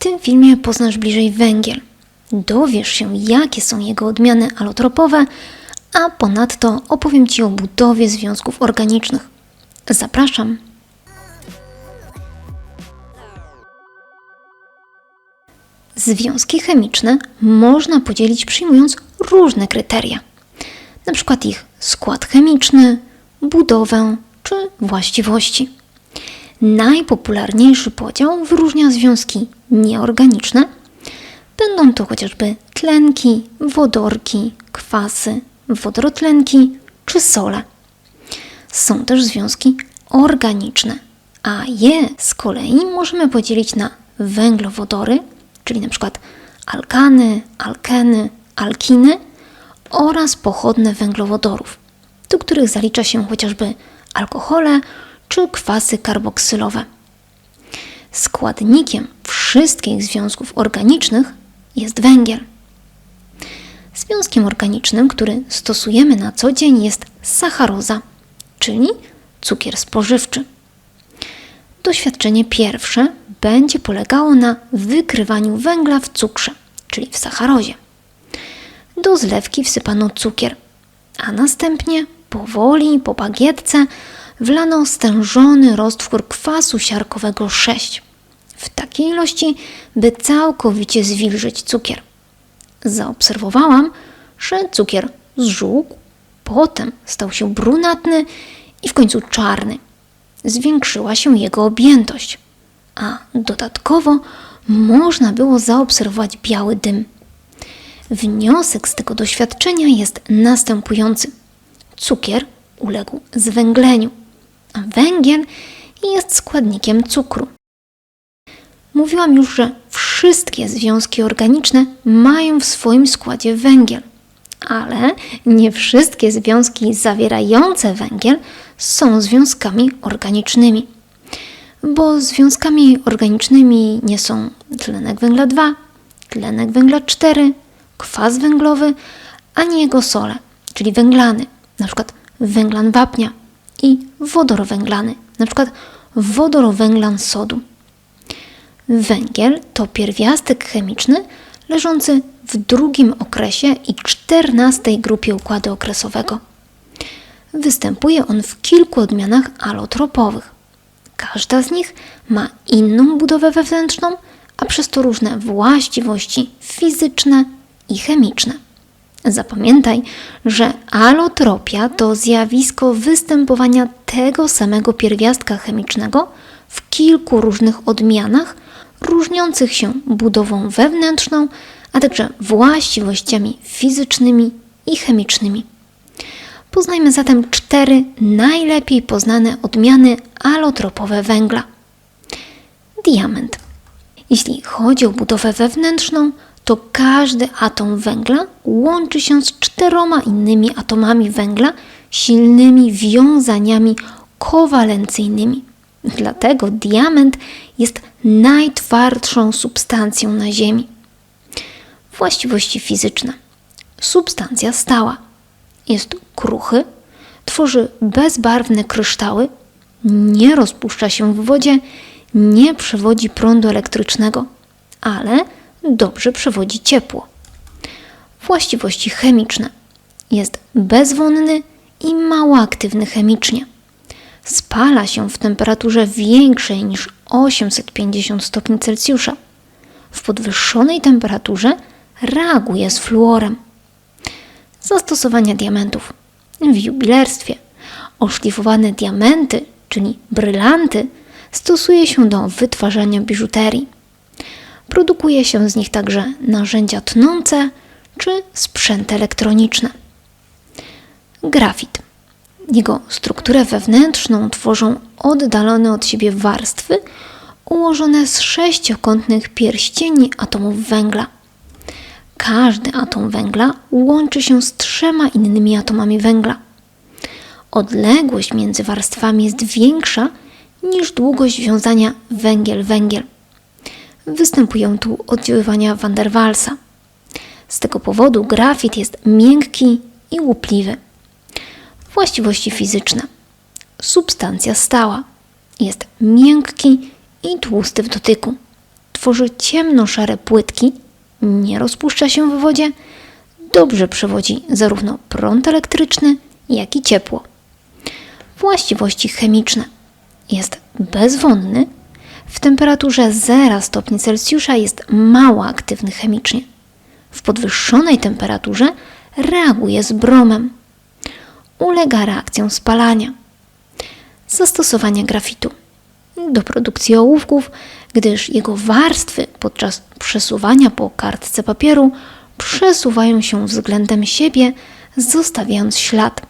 tym filmie poznasz bliżej węgiel. Dowiesz się, jakie są jego odmiany alotropowe, a ponadto opowiem Ci o budowie związków organicznych. Zapraszam. Związki chemiczne można podzielić przyjmując różne kryteria, przykład ich skład chemiczny, budowę czy właściwości. Najpopularniejszy podział wyróżnia związki nieorganiczne. Będą to chociażby tlenki, wodorki, kwasy, wodorotlenki czy sole. Są też związki organiczne, a je z kolei możemy podzielić na węglowodory, czyli przykład alkany, alkeny, alkiny oraz pochodne węglowodorów, do których zalicza się chociażby alkohole czy kwasy karboksylowe. Składnikiem wszystkich związków organicznych jest węgiel. Związkiem organicznym, który stosujemy na co dzień jest sacharoza, czyli cukier spożywczy. Doświadczenie pierwsze będzie polegało na wykrywaniu węgla w cukrze, czyli w sacharozie. Do zlewki wsypano cukier, a następnie powoli po bagietce wlano stężony roztwór kwasu siarkowego 6 w takiej ilości, by całkowicie zwilżyć cukier. Zaobserwowałam, że cukier zżółkł, potem stał się brunatny i w końcu czarny. Zwiększyła się jego objętość, a dodatkowo można było zaobserwować biały dym. Wniosek z tego doświadczenia jest następujący: cukier uległ zwęgleniu, a węgiel jest składnikiem cukru. Mówiłam już, że wszystkie związki organiczne mają w swoim składzie węgiel, ale nie wszystkie związki zawierające węgiel są związkami organicznymi, bo związkami organicznymi nie są tlenek węgla 2, tlenek węgla 4, kwas węglowy, ani jego sole, czyli węglany, np. węglan wapnia i wodorowęglany, np. wodorowęglan sodu. Węgiel to pierwiastek chemiczny leżący w drugim okresie i czternastej grupie układu okresowego. Występuje on w kilku odmianach alotropowych. Każda z nich ma inną budowę wewnętrzną, a przez to różne właściwości fizyczne i chemiczne. Zapamiętaj, że alotropia to zjawisko występowania tego samego pierwiastka chemicznego w kilku różnych odmianach różniących się budową wewnętrzną, a także właściwościami fizycznymi i chemicznymi. Poznajmy zatem cztery najlepiej poznane odmiany alotropowe węgla. Diament. Jeśli chodzi o budowę wewnętrzną, to każdy atom węgla łączy się z czteroma innymi atomami węgla silnymi wiązaniami kowalencyjnymi. Dlatego diament jest najtwardszą substancją na Ziemi. Właściwości fizyczne. Substancja stała. Jest kruchy, tworzy bezbarwne kryształy, nie rozpuszcza się w wodzie, nie przewodzi prądu elektrycznego, ale dobrze przewodzi ciepło. Właściwości chemiczne. Jest bezwonny i mało aktywny chemicznie spala się w temperaturze większej niż 850 stopni Celsjusza. W podwyższonej temperaturze reaguje z fluorem. Zastosowania diamentów w jubilerstwie. Oszlifowane diamenty, czyli brylanty, stosuje się do wytwarzania biżuterii. Produkuje się z nich także narzędzia tnące czy sprzęty elektroniczne. Grafit jego strukturę wewnętrzną tworzą oddalone od siebie warstwy ułożone z sześciokątnych pierścieni atomów węgla. Każdy atom węgla łączy się z trzema innymi atomami węgla. Odległość między warstwami jest większa niż długość wiązania węgiel-węgiel. Występują tu oddziaływania van der Waalsa. Z tego powodu grafit jest miękki i łupliwy. Właściwości fizyczne. Substancja stała. Jest miękki i tłusty w dotyku. tworzy ciemnoszare płytki, nie rozpuszcza się w wodzie, dobrze przewodzi zarówno prąd elektryczny, jak i ciepło. Właściwości chemiczne. Jest bezwonny, w temperaturze 0 stopni Celsjusza jest mało aktywny chemicznie. W podwyższonej temperaturze reaguje z bromem. Ulega reakcjom spalania. Zastosowania grafitu do produkcji ołówków, gdyż jego warstwy podczas przesuwania po kartce papieru przesuwają się względem siebie, zostawiając ślad.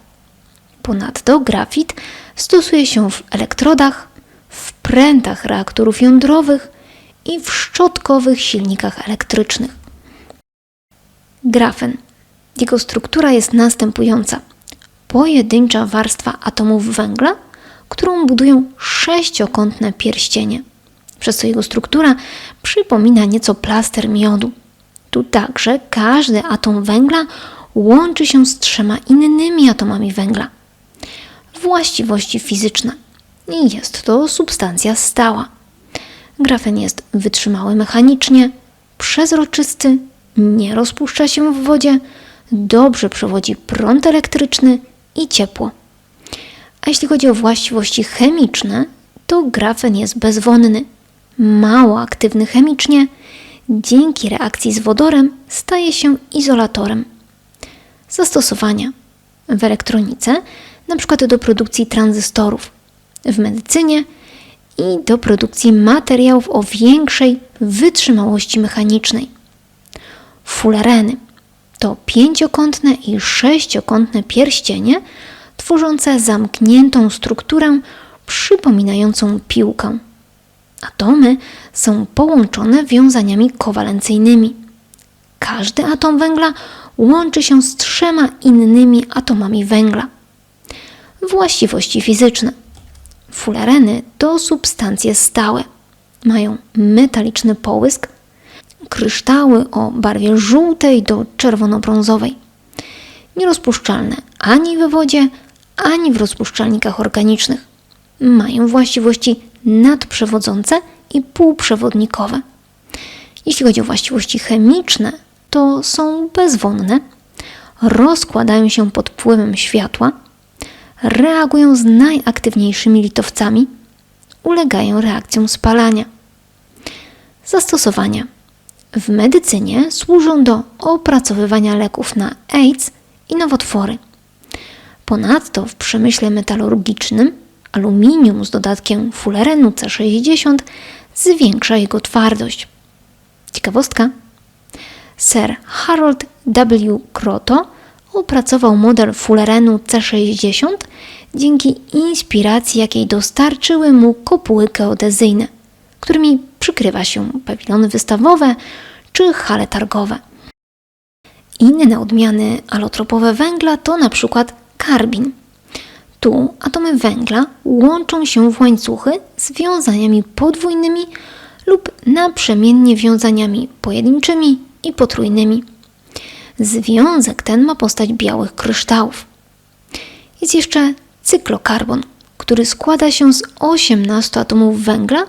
Ponadto grafit stosuje się w elektrodach, w prętach reaktorów jądrowych i w szczotkowych silnikach elektrycznych. Grafen. Jego struktura jest następująca. Pojedyncza warstwa atomów węgla, którą budują sześciokątne pierścienie, przez co jego struktura przypomina nieco plaster miodu. Tu także każdy atom węgla łączy się z trzema innymi atomami węgla. Właściwości fizyczne. I jest to substancja stała. Grafen jest wytrzymały mechanicznie, przezroczysty, nie rozpuszcza się w wodzie, dobrze przewodzi prąd elektryczny i ciepło. A jeśli chodzi o właściwości chemiczne, to grafen jest bezwonny, mało aktywny chemicznie, dzięki reakcji z wodorem staje się izolatorem. Zastosowania w elektronice, np. do produkcji tranzystorów, w medycynie i do produkcji materiałów o większej wytrzymałości mechanicznej. Fulareny to pięciokątne i sześciokątne pierścienie tworzące zamkniętą strukturę przypominającą piłkę. Atomy są połączone wiązaniami kowalencyjnymi. Każdy atom węgla łączy się z trzema innymi atomami węgla. Właściwości fizyczne. Fulareny to substancje stałe. Mają metaliczny połysk, kryształy o barwie żółtej do czerwono-brązowej. Nierozpuszczalne ani we wodzie, ani w rozpuszczalnikach organicznych. Mają właściwości nadprzewodzące i półprzewodnikowe. Jeśli chodzi o właściwości chemiczne, to są bezwonne, rozkładają się pod wpływem światła, reagują z najaktywniejszymi litowcami, ulegają reakcjom spalania. Zastosowania w medycynie służą do opracowywania leków na AIDS i nowotwory. Ponadto w przemyśle metalurgicznym aluminium z dodatkiem fulerenu C60 zwiększa jego twardość. Ciekawostka. Sir Harold W. Kroto opracował model fulerenu C60 dzięki inspiracji, jakiej dostarczyły mu kopuły geodezyjne, którymi przykrywa się pawilony wystawowe czy hale targowe. Inne odmiany alotropowe węgla to na przykład karbin. Tu atomy węgla łączą się w łańcuchy z wiązaniami podwójnymi lub naprzemiennie wiązaniami pojedynczymi i potrójnymi. Związek ten ma postać białych kryształów. Jest jeszcze cyklokarbon, który składa się z 18 atomów węgla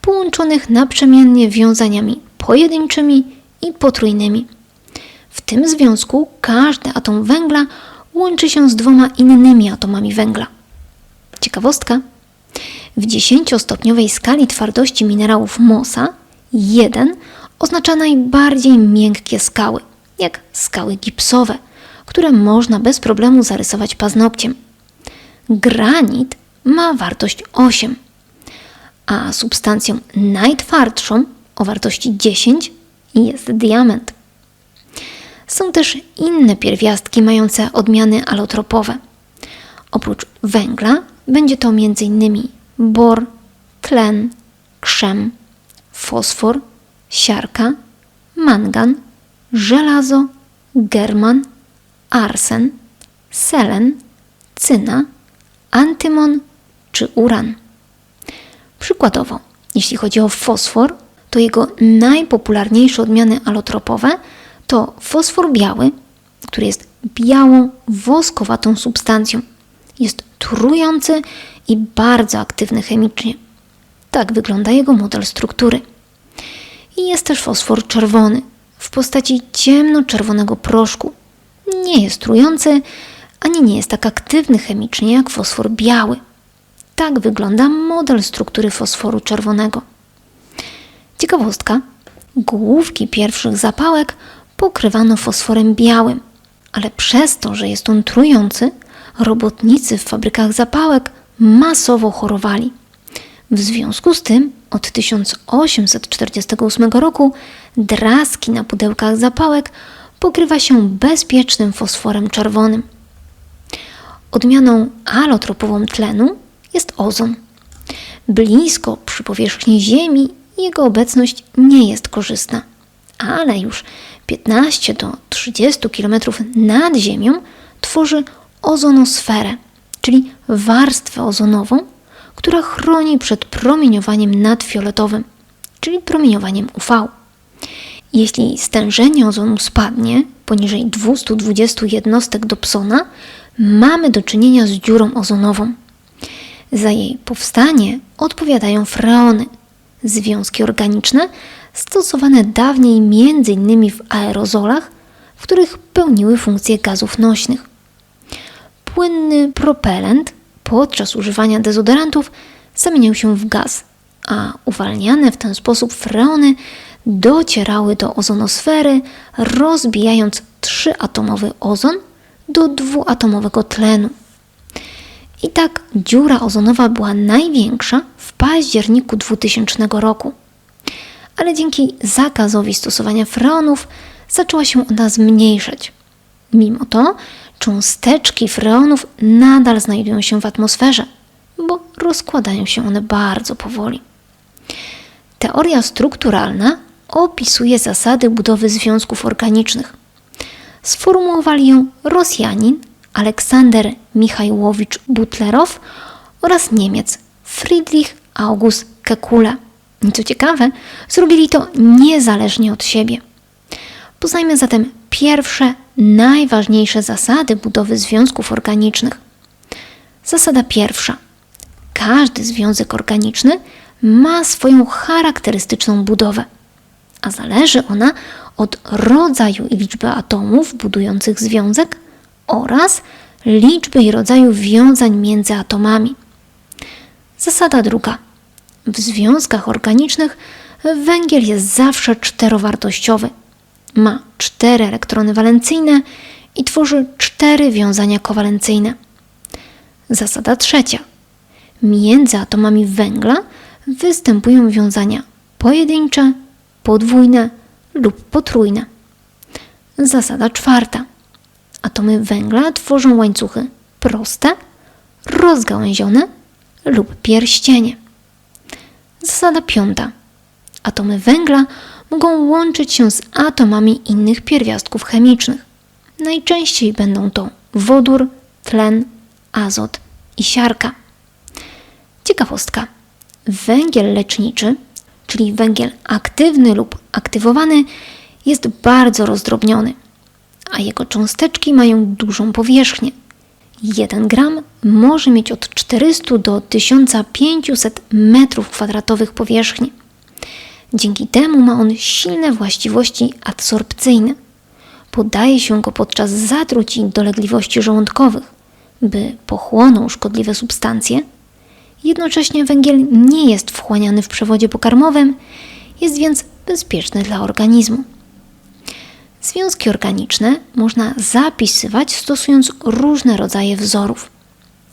połączonych naprzemiennie wiązaniami pojedynczymi i potrójnymi. W tym związku każdy atom węgla łączy się z dwoma innymi atomami węgla. Ciekawostka. W 10-stopniowej skali twardości minerałów Mosa 1 oznacza najbardziej miękkie skały, jak skały gipsowe, które można bez problemu zarysować paznokciem. Granit ma wartość 8, a substancją najtwardszą o wartości 10 jest diament. Są też inne pierwiastki mające odmiany alotropowe. Oprócz węgla będzie to m.in. bor, tlen, krzem, fosfor, siarka, mangan, żelazo, german, arsen, selen, cyna, antymon czy uran. Przykładowo, jeśli chodzi o fosfor, to jego najpopularniejsze odmiany alotropowe to fosfor biały, który jest białą, woskowatą substancją. Jest trujący i bardzo aktywny chemicznie. Tak wygląda jego model struktury. I jest też fosfor czerwony w postaci ciemnoczerwonego proszku. Nie jest trujący, ani nie jest tak aktywny chemicznie jak fosfor biały. Tak wygląda model struktury fosforu czerwonego. Ciekawostka: główki pierwszych zapałek pokrywano fosforem białym, ale przez to, że jest on trujący, robotnicy w fabrykach zapałek masowo chorowali. W związku z tym od 1848 roku draski na pudełkach zapałek pokrywa się bezpiecznym fosforem czerwonym. Odmianą alotropową tlenu jest ozon. Blisko przy powierzchni Ziemi jego obecność nie jest korzystna, ale już 15 do 30 km nad Ziemią tworzy ozonosferę, czyli warstwę ozonową, która chroni przed promieniowaniem nadfioletowym, czyli promieniowaniem UV. Jeśli stężenie ozonu spadnie poniżej 220 jednostek Dobsona, mamy do czynienia z dziurą ozonową. Za jej powstanie odpowiadają freony, związki organiczne stosowane dawniej m.in. w aerozolach, w których pełniły funkcję gazów nośnych. Płynny propelent podczas używania dezodorantów zamieniał się w gaz, a uwalniane w ten sposób freony docierały do ozonosfery, rozbijając trzyatomowy ozon do dwuatomowego tlenu. I tak dziura ozonowa była największa w październiku 2000 roku. Ale dzięki zakazowi stosowania freonów zaczęła się ona zmniejszać. Mimo to cząsteczki freonów nadal znajdują się w atmosferze, bo rozkładają się one bardzo powoli. Teoria strukturalna opisuje zasady budowy związków organicznych. Sformułowali ją Rosjanin Aleksander Michajłowicz Butlerow oraz Niemiec Friedrich August Kekule. Co ciekawe, zrobili to niezależnie od siebie. Poznajmy zatem pierwsze, najważniejsze zasady budowy związków organicznych. Zasada pierwsza. Każdy związek organiczny ma swoją charakterystyczną budowę, a zależy ona od rodzaju i liczby atomów budujących związek oraz liczby i rodzaju wiązań między atomami. Zasada druga. W związkach organicznych węgiel jest zawsze czterowartościowy. Ma cztery elektrony walencyjne i tworzy cztery wiązania kowalencyjne. Zasada trzecia. Między atomami węgla występują wiązania pojedyncze, podwójne lub potrójne. Zasada czwarta. Atomy węgla tworzą łańcuchy proste, rozgałęzione lub pierścienie. Zasada piąta. Atomy węgla mogą łączyć się z atomami innych pierwiastków chemicznych. Najczęściej będą to wodór, tlen, azot i siarka. Ciekawostka. Węgiel leczniczy, czyli węgiel aktywny lub aktywowany, jest bardzo rozdrobniony, a jego cząsteczki mają dużą powierzchnię. 1 gram może mieć od 400 do 1500 m2 powierzchni. Dzięki temu ma on silne właściwości adsorpcyjne. Podaje się go podczas zatruć dolegliwości żołądkowych, by pochłonął szkodliwe substancje. Jednocześnie węgiel nie jest wchłaniany w przewodzie pokarmowym, jest więc bezpieczny dla organizmu. Związki organiczne można zapisywać stosując różne rodzaje wzorów.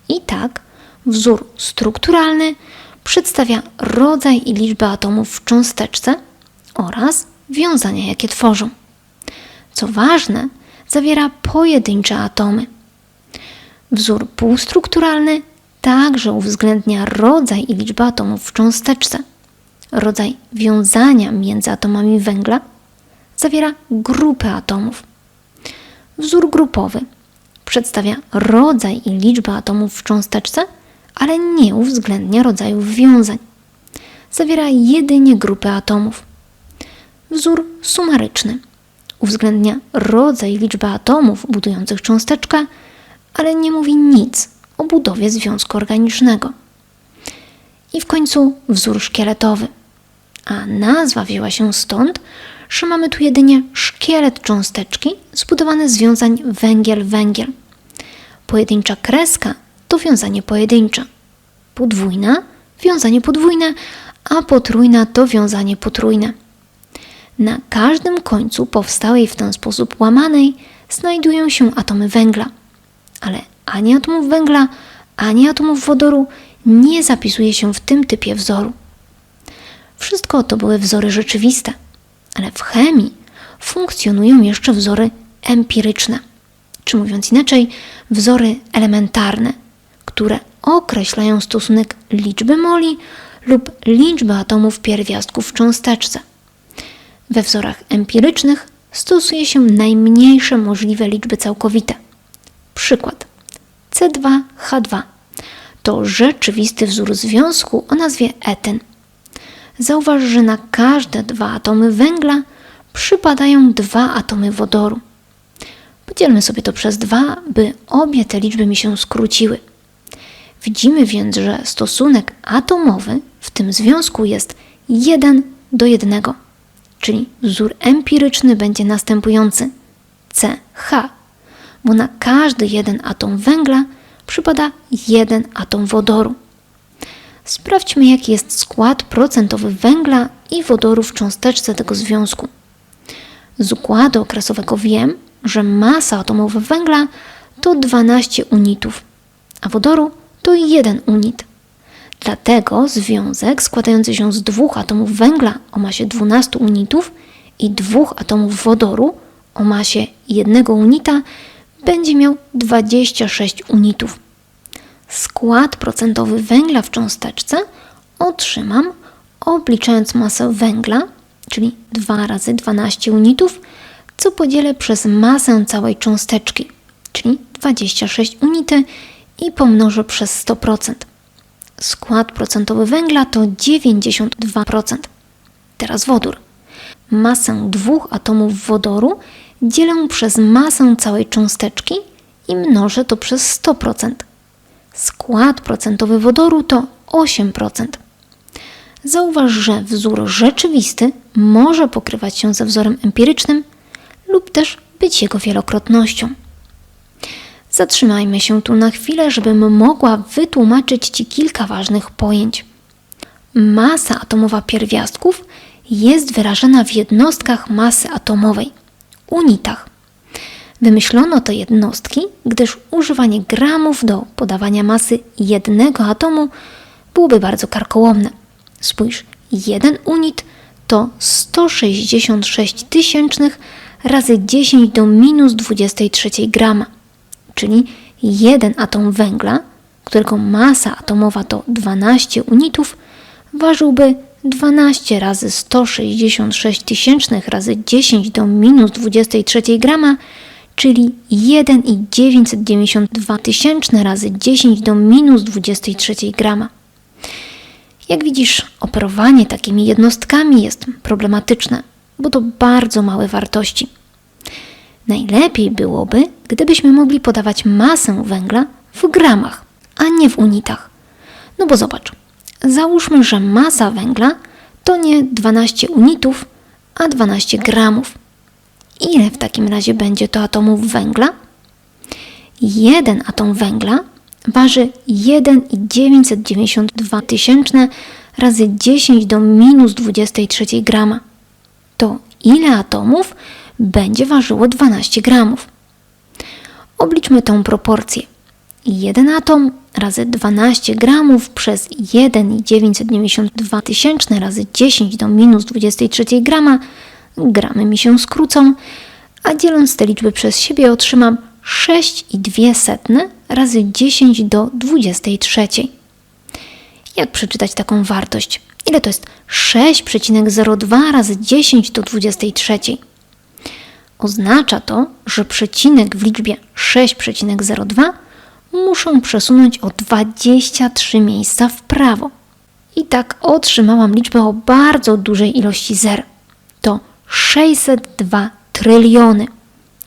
I tak wzór strukturalny przedstawia rodzaj i liczbę atomów w cząsteczce oraz wiązania, jakie tworzą. Co ważne, zawiera pojedyncze atomy. Wzór półstrukturalny także uwzględnia rodzaj i liczbę atomów w cząsteczce, rodzaj wiązania między atomami węgla zawiera grupę atomów. Wzór grupowy przedstawia rodzaj i liczbę atomów w cząsteczce, ale nie uwzględnia rodzajów wiązań. Zawiera jedynie grupę atomów. Wzór sumaryczny uwzględnia rodzaj i liczbę atomów budujących cząsteczkę, ale nie mówi nic o budowie związku organicznego. I w końcu wzór szkieletowy a nazwa wzięła się stąd, że mamy tu jedynie szkielet cząsteczki zbudowany z węgiel-węgiel. Pojedyncza kreska to wiązanie pojedyncze. Podwójna wiązanie podwójne, a potrójna to wiązanie potrójne. Na każdym końcu powstałej w ten sposób łamanej znajdują się atomy węgla, ale ani atomów węgla, ani atomów wodoru nie zapisuje się w tym typie wzoru. Wszystko to były wzory rzeczywiste, ale w chemii funkcjonują jeszcze wzory empiryczne, czy mówiąc inaczej, wzory elementarne, które określają stosunek liczby moli lub liczby atomów pierwiastków w cząsteczce. We wzorach empirycznych stosuje się najmniejsze możliwe liczby całkowite. Przykład C2H2 to rzeczywisty wzór związku o nazwie eten. Zauważ, że na każde dwa atomy węgla przypadają dwa atomy wodoru. Podzielmy sobie to przez dwa, by obie te liczby mi się skróciły. Widzimy więc, że stosunek atomowy w tym związku jest 1 do 1, czyli wzór empiryczny będzie następujący CH, bo na każdy jeden atom węgla przypada jeden atom wodoru. Sprawdźmy, jaki jest skład procentowy węgla i wodoru w cząsteczce tego związku. Z układu okresowego wiem, że masa atomowa węgla to 12 unitów, a wodoru to 1 unit. Dlatego związek składający się z dwóch atomów węgla o masie 12 unitów i dwóch atomów wodoru o masie 1 unita będzie miał 26 unitów. Skład procentowy węgla w cząsteczce otrzymam obliczając masę węgla, czyli 2 razy 12 unitów, co podzielę przez masę całej cząsteczki, czyli 26 unity i pomnożę przez 100%. Skład procentowy węgla to 92%. Teraz wodór. Masę dwóch atomów wodoru dzielę przez masę całej cząsteczki i mnożę to przez 100%. Skład procentowy wodoru to 8%. Zauważ, że wzór rzeczywisty może pokrywać się ze wzorem empirycznym lub też być jego wielokrotnością. Zatrzymajmy się tu na chwilę, żebym mogła wytłumaczyć Ci kilka ważnych pojęć. Masa atomowa pierwiastków jest wyrażana w jednostkach masy atomowej, unitach. Wymyślono te jednostki, gdyż używanie gramów do podawania masy jednego atomu byłoby bardzo karkołomne. Spójrz, jeden unit to 166 tysięcznych razy 10 do minus 23 grama czyli jeden atom węgla, którego masa atomowa to 12 unitów, ważyłby 12 razy 166 tysięcznych razy 10 do minus 23 grama, czyli 1,992 tysięczne razy 10 do minus 23 grama. Jak widzisz, operowanie takimi jednostkami jest problematyczne, bo to bardzo małe wartości. Najlepiej byłoby, gdybyśmy mogli podawać masę węgla w gramach, a nie w unitach. No bo zobacz, załóżmy, że masa węgla to nie 12 unitów, a 12 gramów. Ile w takim razie będzie to atomów węgla? Jeden atom węgla waży 1,992 tysięczne razy 10 do minus 23 grama. To ile atomów będzie ważyło 12 gramów. Obliczmy tę proporcję. 1 atom razy 12 gramów przez 1,992 tysięczne razy 10 do minus 23 grama, gramy mi się skrócą, a dzieląc te liczby przez siebie otrzymam 6,2 razy 10 do 23. Jak przeczytać taką wartość? Ile to jest 6,02 razy 10 do 23? Oznacza to, że przecinek w liczbie 6,02 muszą przesunąć o 23 miejsca w prawo. I tak otrzymałam liczbę o bardzo dużej ilości zer. To 602 tryliony,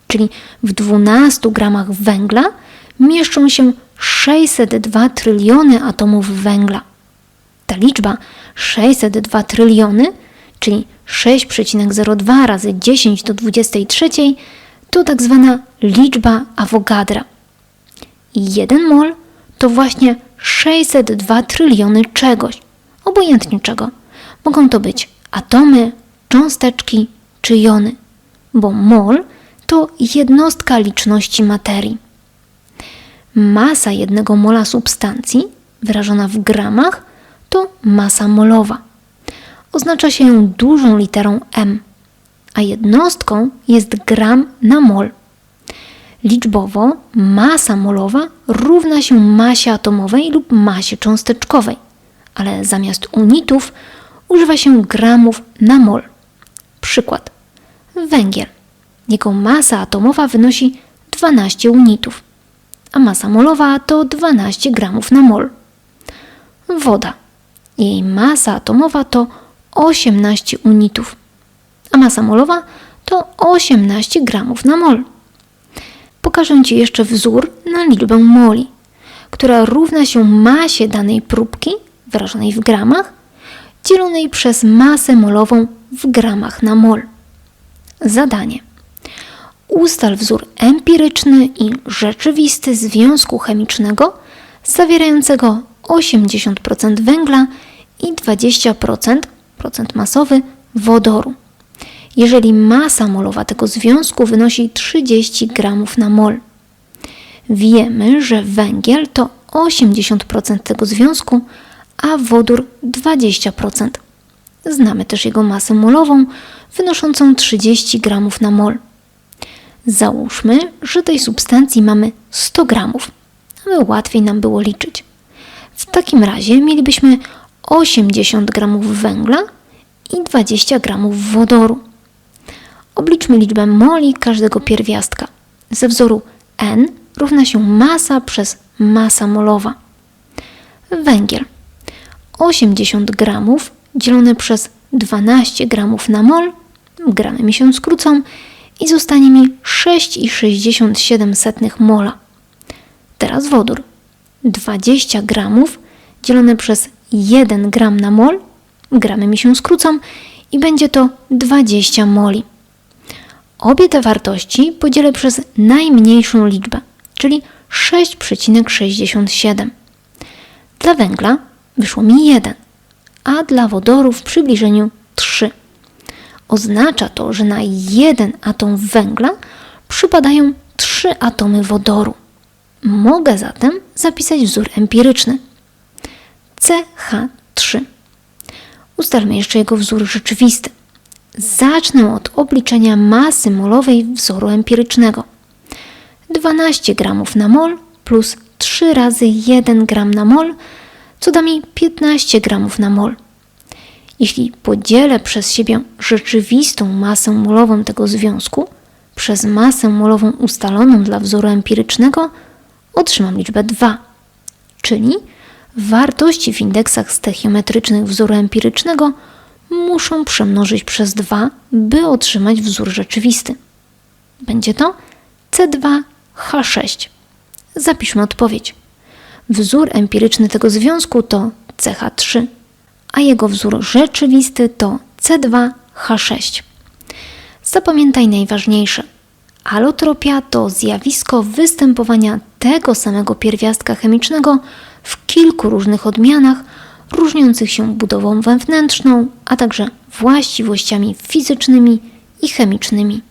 czyli w 12 gramach węgla mieszczą się 602 tryliony atomów węgla. Ta liczba 602 tryliony czyli 6,02 razy 10 do 23, to tak zwana liczba Avogadra. I 1 mol to właśnie 602 tryliony czegoś, obojętnie czego. Mogą to być atomy, cząsteczki czy jony, bo mol to jednostka liczności materii. Masa jednego mola substancji, wyrażona w gramach, to masa molowa. Oznacza się ją dużą literą m, a jednostką jest gram na mol. Liczbowo masa molowa równa się masie atomowej lub masie cząsteczkowej, ale zamiast unitów używa się gramów na mol. Przykład. Węgiel. Jego masa atomowa wynosi 12 unitów, a masa molowa to 12 gramów na mol. Woda. Jej masa atomowa to 18 unitów, a masa molowa to 18 gramów na mol. Pokażę Ci jeszcze wzór na liczbę moli, która równa się masie danej próbki, wyrażonej w gramach, dzielonej przez masę molową w gramach na mol. Zadanie. Ustal wzór empiryczny i rzeczywisty związku chemicznego zawierającego 80% węgla i 20% procent masowy wodoru. Jeżeli masa molowa tego związku wynosi 30 gramów na mol. Wiemy, że węgiel to 80% tego związku, a wodór 20%. Znamy też jego masę molową wynoszącą 30 gramów na mol. Załóżmy, że tej substancji mamy 100 gramów, aby łatwiej nam było liczyć. W takim razie mielibyśmy 80 gramów węgla i 20 gramów wodoru. Obliczmy liczbę moli każdego pierwiastka. Ze wzoru N równa się masa przez masa molowa. Węgiel 80 gramów dzielone przez 12 gramów na mol, gramy mi się skrócą i zostanie mi 6,67 mola. Teraz wodór 20 gramów dzielone przez 1 gram na mol, gramy mi się skrócą i będzie to 20 moli. Obie te wartości podzielę przez najmniejszą liczbę, czyli 6,67. Dla węgla wyszło mi 1, a dla wodoru w przybliżeniu 3. Oznacza to, że na jeden atom węgla przypadają 3 atomy wodoru. Mogę zatem zapisać wzór empiryczny. CH3. Ustalmy jeszcze jego wzór rzeczywisty. Zacznę od obliczenia masy molowej wzoru empirycznego. 12 gramów na mol plus 3 razy 1 gram na mol, co da mi 15 gramów na mol. Jeśli podzielę przez siebie rzeczywistą masę molową tego związku przez masę molową ustaloną dla wzoru empirycznego, otrzymam liczbę 2, czyli wartości w indeksach stechiometrycznych wzoru empirycznego muszą przemnożyć przez 2, by otrzymać wzór rzeczywisty. Będzie to C2H6. Zapiszmy odpowiedź. Wzór empiryczny tego związku to CH3, a jego wzór rzeczywisty to C2H6. Zapamiętaj najważniejsze. Alotropia to zjawisko występowania tego samego pierwiastka chemicznego w kilku różnych odmianach, różniących się budową wewnętrzną, a także właściwościami fizycznymi i chemicznymi.